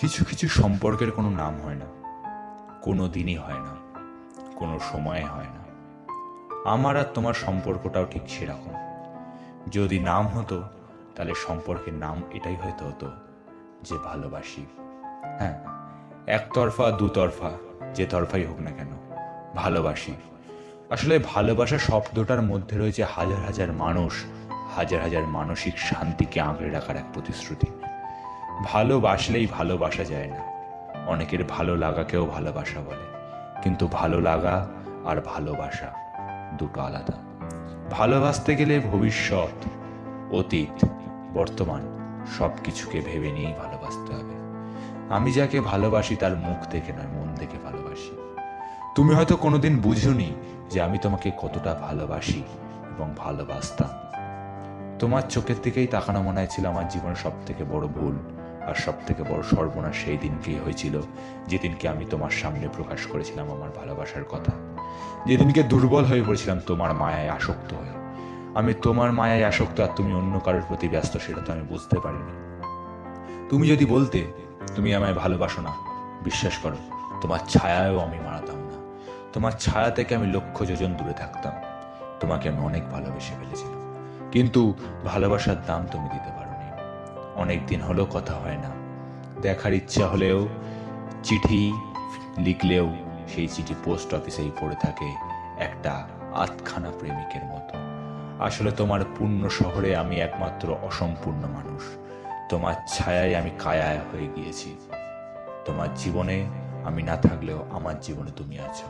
কিছু কিছু সম্পর্কের কোনো নাম হয় না। কোনো দিনই হয় না। কোনো সময়ে হয় না। আমার আর তোমার সম্পর্কটাও ঠিক সেরকম। যদি নাম হতো, তাহলে সম্পর্কের নাম এটাই হয়তো হতো যে ভালোবাসি। হ্যাঁ একতরফা, দুতরফা, যে তরফাই হোক না কেন, ভালোবাসি। আসলে ভালোবাসা শব্দটার মধ্যে রয়েছে হাজার হাজার মানুষ, হাজার হাজার মানসিক শান্তিকে আঁকড়ে রাখার এক প্রতিশ্রুতি। ভালোবাসলেই ভালোবাসা যায় না। অনেকের ভালো লাগাকেও ভালোবাসা বলে। কিন্তু ভালো লাগা আর ভালোবাসা দুটো আলাদা। ভালোবাসতে গেলে ভবিষ্যৎ, অতীত, বর্তমান সব কিছুকে ভেবে নিয়েই ভালোবাসতে হবে। আমি যাকে ভালোবাসি তার মুখ দেখে নয়, মন দেখে ভালোবাসি। তুমি হয়তো কোনোদিন বুঝোনি যে আমি তোমাকে কতটা ভালোবাসি এবং ভালোবাসতাম। তোমার চোখের দিকেই তাকানো মনে হয়েছিল আমার জীবনের সব থেকে বড় ভুল। আর সব থেকে বড় সর্বনাশ সেই দিনকেই হয়েছিল যেদিনকে আমি তোমার সামনে প্রকাশ করেছিলাম আমার ভালোবাসার কথা। যেদিনকে দুর্বল হয়ে পড়েছিলাম তোমার মায়ায় আসক্ত হয়ে। আমি তোমার মায়ায় আসক্ত আর তুমি অন্য কারোর প্রতি ব্যস্ত, সেটা তো আমি বুঝতে পারিনি। তুমি যদি বলতে, তুমি আমায় ভালোবাসো না, বিশ্বাস করো, তোমার ছায়ায়ও আমি মারাতাম না। তোমার ছায়া থেকে আমি লক্ষ যোজন দূরে থাকতাম। তোমাকে আমি অনেক ভালোবেসে ফেলেছিলাম। কিন্তু ভালোবাসার দাম তুমি দিতে পারোনি অনেক দিন হলো কথা হয় না। দেখার ইচ্ছা হলেও চিঠি লিখলেও সেই চিঠি পোস্ট অফিসেই পড়ে থাকে একটা আতখানা প্রেমিকের মতো। আসলে তোমার পূর্ণ শহরে আমি একমাত্র অসম্পূর্ণ মানুষ। তোমার ছায়ায় আমি কায়ায় হয়ে গিয়েছি। তোমার জীবনে আমি না থাকলেও আমার জীবনে তুমি আছো।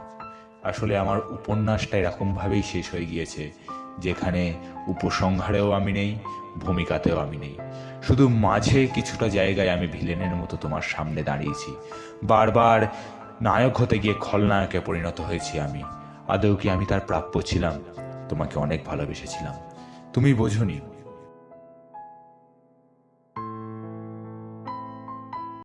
আসলে আমার উপন্যাসটা এরকমভাবেই শেষ হয়ে গিয়েছে যেখানে উপসংহারেও আমি নেই, ভূমিকাতেও আমি নেই। শুধু মাঝে কিছুটা জায়গায় আমি ভিলেনের মতো তোমার সামনে দাঁড়িয়েছি। বারবার নায়ক হতে গিয়ে খলনায়কে পরিণত হয়েছি আমি। আদৌ কি আমি তার প্রাপ্য ছিলাম? তোমাকে অনেক ভালোবেসেছিলাম। তুমি বোঝনি